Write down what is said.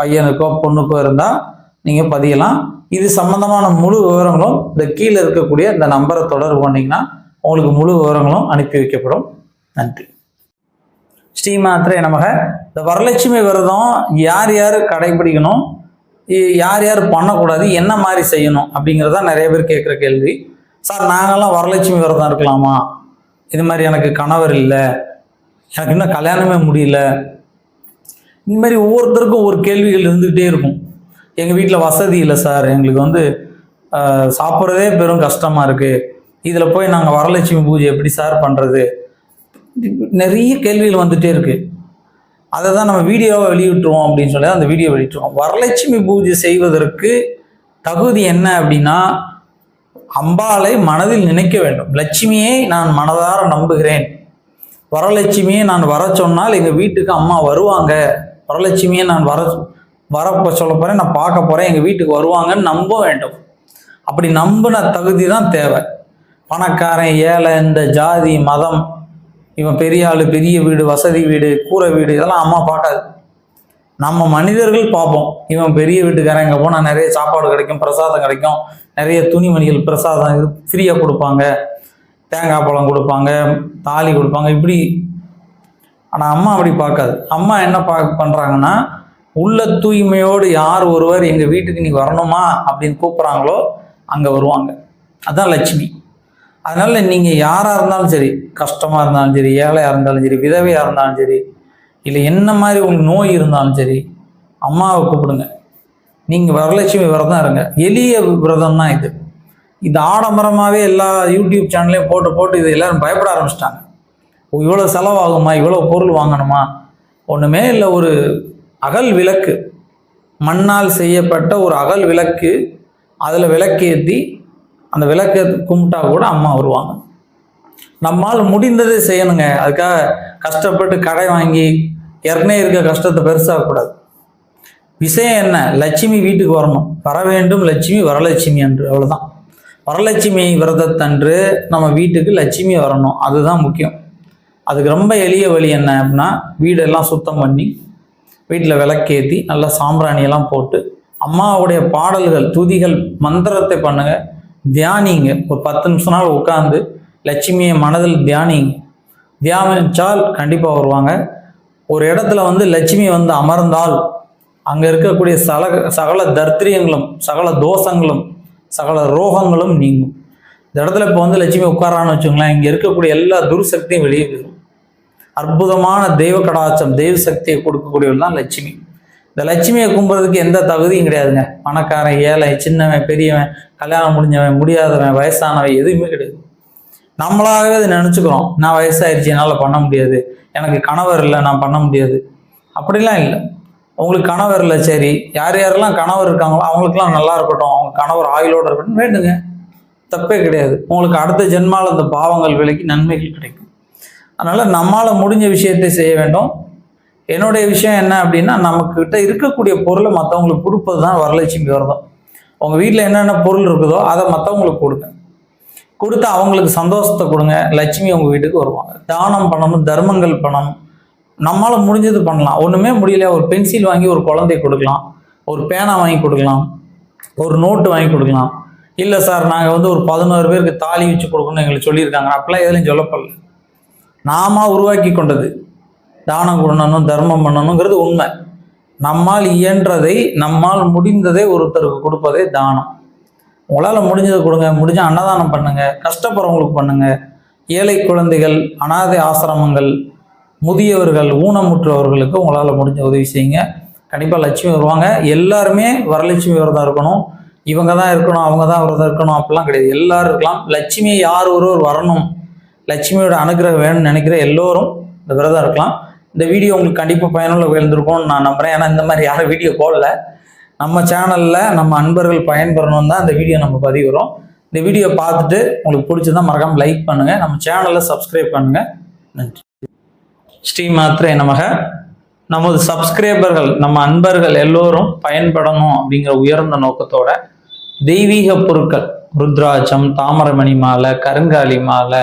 பையனுக்கோ பொண்ணுக்கோ இருந்தால் நீங்கள் பதியலாம். இது சம்பந்தமான முழு விவரங்களும் இந்த கீழே இருக்கக்கூடிய இந்த நம்பரை தொடர்பு பண்ணிங்கன்னா உங்களுக்கு முழு விவரங்களும் அனுப்பி வைக்கப்படும். நன்றி. ஸ்ரீமாத்திரை நமக. இந்த வரலட்சுமி விரதம் யார் யார் கடைபிடிக்கணும்? யார் யார் பண்ணக்கூடாது? என்ன மாதிரி செய்யணும்? அப்படிங்கிறத நிறைய பேர் கேட்குற கேள்வி. சார் நாங்கெல்லாம் வரலட்சுமி விரதம் இருக்கலாமா? இது மாதிரி எனக்கு கணவர் இல்லை. எனக்கு இன்னும் கல்யாணமே முடியல. இந்த மாதிரி ஒவ்வொருத்தருக்கும் ஒரு கேள்விகள் இருந்துகிட்டே இருக்கும். எங்கள் வீட்டில் வசதி இல்லை சார். எங்களுக்கு வந்து சாப்பிட்றதே பெரும் கஷ்டமாக இருக்குது இதில் போய் நாங்கள் வரலட்சுமி பூஜை எப்படி சார் பண்ணுறது நிறைய கேள்விகள் வந்துகிட்டே இருக்குது அதை தான் நம்ம வீடியோவை வெளியிட்டுருவோம் அப்படின்னு சொல்லி அந்த வீடியோ வெளியிட்டுருவோம். வரலட்சுமி பூஜை செய்வதற்கு தகுதி என்ன அப்படின்னா அம்பாளை மனதில் நினைக்க வேண்டும். லட்சுமியை நான் மனதார நம்புகிறேன். வரலட்சுமியை நான் வர சொன்னால் எங்கள் வீட்டுக்கு அம்மா வருவாங்க. வரலட்சுமியை நான் வர வரப்போ சொல்ல போகிறேன் நான் பார்க்க போகிறேன் எங்கள் வீட்டுக்கு வருவாங்கன்னு நம்ப வேண்டும். அப்படி நம்பின தகுதி தான் தேவை. பணக்காரன் ஏழை இந்த ஜாதி மதம் இவன் பெரிய ஆள் பெரிய வீடு வசதி வீடு கூரை வீடு இதெல்லாம் அம்மா பார்க்காது. நம்ம மனிதர்கள் பார்ப்போம். இவன் பெரிய வீட்டுக்காரன் இங்கே போனால் நிறைய சாப்பாடு கிடைக்கும் பிரசாதம் கிடைக்கும் நிறைய துணிமணிகள் பிரசாதம் ஃப்ரீயாக கொடுப்பாங்க. தேங்காய் பழம் கொடுப்பாங்க தாலி கொடுப்பாங்க இப்படி ஆனால் அம்மா அப்படி பார்க்காது. அம்மா என்ன பா பண்ணுறாங்கன்னா உள்ள தூய்மையோடு யார் ஒருவர் எங்கள் வீட்டுக்கு நீ வரணுமா அப்படின்னு கூப்பிட்றாங்களோ அங்கே வருவாங்க. அதுதான் லட்சுமி. அதனால் நீங்கள் யாராக இருந்தாலும் சரி கஷ்டமாக இருந்தாலும் சரி ஏழையாக இருந்தாலும் சரி விதவையாக இருந்தாலும் சரி இல்லை என்ன மாதிரி உங்களுக்கு நோய் இருந்தாலும் சரி அம்மாவை கூப்பிடுங்க. நீங்கள் வரலட்சுமி விரதம் இருங்க. எளிய விரதம் தான் இது. இது ஆடம்பரமாகவே எல்லா யூடியூப் சேனல்லையும் போட்டு போட்டு இது எல்லோரும் பயப்பட ஆரம்பிச்சிட்டாங்க. இவ்வளோ செலவாகுமா? இவ்வளோ பொருள் வாங்கணுமா? ஒன்றுமே இல்லை ஒரு அகல் விளக்கு. மண்ணால் செய்யப்பட்ட ஒரு அகல் விளக்கு. அதில் விளக்கேற்றி அந்த விளக்கை கும்பிட்டா கூட அம்மா வருவாங்க. நம்மால் முடிந்ததை செய்யணுங்க. அதுக்காக கஷ்டப்பட்டு கடை வாங்கி ஏற்கனவே இருக்க கஷ்டத்தை பெருசாகக்கூடாது விஷயம் என்ன? லட்சுமி வீட்டுக்கு வரணும். வர வேண்டும் லட்சுமி வரலட்சுமி என்று. அவ்வளோதான் வரலட்சுமி விரதத்தன்று நம்ம வீட்டுக்கு லட்சுமி வரணும். அதுதான் முக்கியம். அதுக்கு ரொம்ப எளிய வழி என்ன அப்படின்னா வீடெல்லாம் சுத்தம் பண்ணி வீட்டில் விளக்கேற்றி நல்லா சாம்பிராணியெல்லாம் போட்டு அம்மாவுடைய பாடல்கள் துதிகள் மந்திரத்தை பண்ணுங்க. தியானிங்க. ஒரு பத்து நிமிஷம் நாள் உட்காந்து லட்சுமியை மனதில் தியானிங்க. தியானிச்சால் கண்டிப்பாக வருவாங்க. ஒரு இடத்துல வந்து லட்சுமி வந்து அமர்ந்தால் அங்கே இருக்கக்கூடிய சல சகல தர்த்திரியங்களும் சகல தோஷங்களும் சகல ரோகங்களும் நீங்கும். இந்த இடத்துல இப்போ வந்து லட்சுமி உட்காரான்னு வச்சுங்களேன் இங்கே இருக்கக்கூடிய எல்லா துர்சக்தியும் வெளியே போயிடும் அற்புதமான தெய்வ கடாச்சம் தெய்வ சக்தியை கொடுக்கக்கூடியவர் தான் லட்சுமி. இந்த லட்சுமியை கும்புறதுக்கு எந்த தகுதியும் கிடையாதுங்க. பணக்காரன் ஏழை சின்னவன் பெரியவன் கல்யாணம் முடிஞ்சவன் முடியாதவன் வயசானவன் எதுவுமே கிடையாது. நம்மளாகவே அதை நினச்சிக்கிறோம். நான் வயசாயிருச்சு என்னால் பண்ண முடியாது. எனக்கு கணவர் இல்லை நான் பண்ண முடியாது. அப்படிலாம் இல்லை. உங்களுக்கு கணவர் இல்லை சரி. யார் யாரெல்லாம் கணவர் இருக்காங்களோ அவங்களுக்குலாம் நல்லா இருக்கட்டும். அவங்க கணவர் ஆயுளோட இருக்கட்டும் வேண்டுங்க. தப்பே கிடையாது. உங்களுக்கு அடுத்த ஜென்மால அந்த பாவங்கள் விலைக்கு நன்மைகள் கிடைக்கும். அதனால் நம்மளால் முடிஞ்ச விஷயத்தை செய்ய வேண்டும். என்னுடைய விஷயம் என்ன அப்படின்னா நம்மக்கிட்ட இருக்கக்கூடிய பொருளை மற்றவங்களுக்கு கொடுப்பது தான் வரலட்சுமி விரதம். உங்கள் வீட்டில் என்னென்ன பொருள் இருக்குதோ அதை மற்றவங்களுக்கு கொடுங்க. கொடுத்து அவங்களுக்கு சந்தோஷத்தை கொடுங்க. லட்சுமி உங்கள் வீட்டுக்கு வருவாங்க. தானம் பண்ணணும் தர்மங்கள் பணம் நம்மளால் முடிஞ்சது பண்ணலாம். ஒன்றுமே முடியல. ஒரு பென்சில் வாங்கி ஒரு குழந்தை கொடுக்கலாம். ஒரு பேனா வாங்கி கொடுக்கலாம். ஒரு நோட்டு வாங்கி கொடுக்கலாம். இல்லை சார் நாங்கள் வந்து ஒரு பதினோரு பேருக்கு தாலி வச்சு கொடுக்கணும்னு எங்களுக்கு சொல்லியிருக்காங்க. அப்படிலாம் எதுலையும் சொல்லப்படல. நாம உருவாக்கி கொண்டது. தானம் பண்ணணும் தர்மம் பண்ணணுங்கிறது உண்மை. நம்மால் இயன்றதை நம்மால் முடிந்ததை ஒருத்தருக்கு கொடுப்பதே தானம். உங்களால் முடிஞ்சதை கொடுங்க முடிஞ்ச அன்னதானம் பண்ணுங்க கஷ்டப்படுறவங்களுக்கு பண்ணுங்க. ஏழை குழந்தைகள் அனாதை ஆசிரமங்கள் முதியவர்கள் ஊனமுற்றவர்களுக்கு உங்களால் முடிஞ்ச உதவி செய்யுங்க. கண்டிப்பாக லட்சுமி வருவாங்க. எல்லாருமே வரலட்சுமி விரதம் இருக்கணும். இவங்க தான் இருக்கணும் அவங்க தான் விரதம் இருக்கணும் அப்படிலாம் கிடையாது. எல்லாரும் இருக்கலாம். லட்சுமி யார் ஒருவர் வரணும். லட்சுமியோட அனுகிரகம் வேணும்னு நினைக்கிற எல்லோரும் இந்த விரதம் இருக்கலாம். இந்த வீடியோ உங்களுக்கு கண்டிப்பாக பயனுள்ள விழுந்திருக்கும்னு நான் நம்புகிறேன் ஏன்னா இந்த மாதிரி யாரும் வீடியோ போடல. நம்ம சேனலில் நம்ம அன்பர்கள் பயன்பெறணும் தான் இந்த வீடியோ நம்ம பதிவுறோம் இந்த வீடியோ பார்த்துட்டு உங்களுக்கு பிடிச்சதா மறக்காமல் லைக் பண்ணுங்கள் நம்ம சேனலில் சப்ஸ்கிரைப் பண்ணுங்கள் நன்றி. ஸ்ரீ மாத்திரை நமக. நமது சப்ஸ்கிரைபர்கள் நம்ம அன்பர்கள் எல்லோரும் பயன்படணும் அப்படிங்கிற உயர்ந்த நோக்கத்தோட தெய்வீக பொருட்கள் ருத்ராட்சம் தாமரமணி மாலை கருங்காலி மாலை